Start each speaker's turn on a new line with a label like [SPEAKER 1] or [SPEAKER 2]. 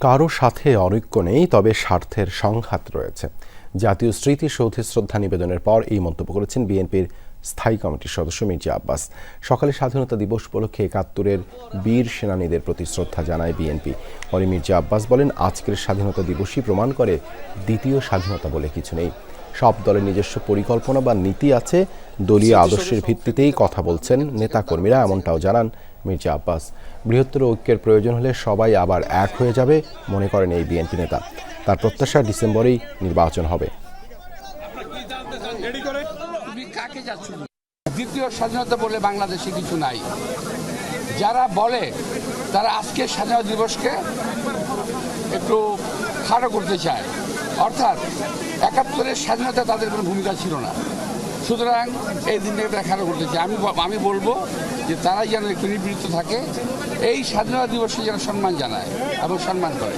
[SPEAKER 1] কারও সাথে অনৈক্য নেই, তবে স্বার্থের সংঘাত রয়েছে। জাতীয় স্মৃতিসৌধে শ্রদ্ধা নিবেদনের পর এই মন্তব্য করেছেন বিএনপির স্থায়ী কমিটির সদস্য মির্জা আব্বাস। সকালে স্বাধীনতা দিবস উপলক্ষে একাত্তরের বীর সেনানীদের প্রতি শ্রদ্ধা জানায় বিএনপি। পরে মির্জা আব্বাস বলেন আজকের স্বাধীনতা দিবসই প্রমাণ করে দ্বিতীয় স্বাধীনতা বলে কিছু নেই। সব দলের নিজস্ব পরিকল্পনা বা নীতি আছে। দলীয় আদর্শের ভিত্তিতেই কথা বলছেন নেতাকর্মীরা এমনটাও জানান মির্জা আব্বাস। বৃহত্তর ঐক্যের প্রয়োজন হলে সবাই আবার এক হয়ে যাবে মনে করেন এই বিএনপি নেতা। তার প্রত্যাশা ডিসেম্বরেই নির্বাচন হবে।
[SPEAKER 2] দ্বিতীয় স্বাধীনতা বলে বাংলাদেশে কিছু নাই। যারা বলে, তারা আজকে স্বাধীনতা দিবসকে একটু খাটো করতে চায়। অর্থাৎ একাত্তরের স্বাধীনতা তাদের কোনো ভূমিকা ছিল না। সুতরাং এই দিনটাকে তারা করতে চায়। আমি আমি বলব যে তারাই যেন একটু নিবৃত্ত থাকে। এই স্বাধীনতা দিবসে যেন সম্মান জানায় এবং সম্মান করে।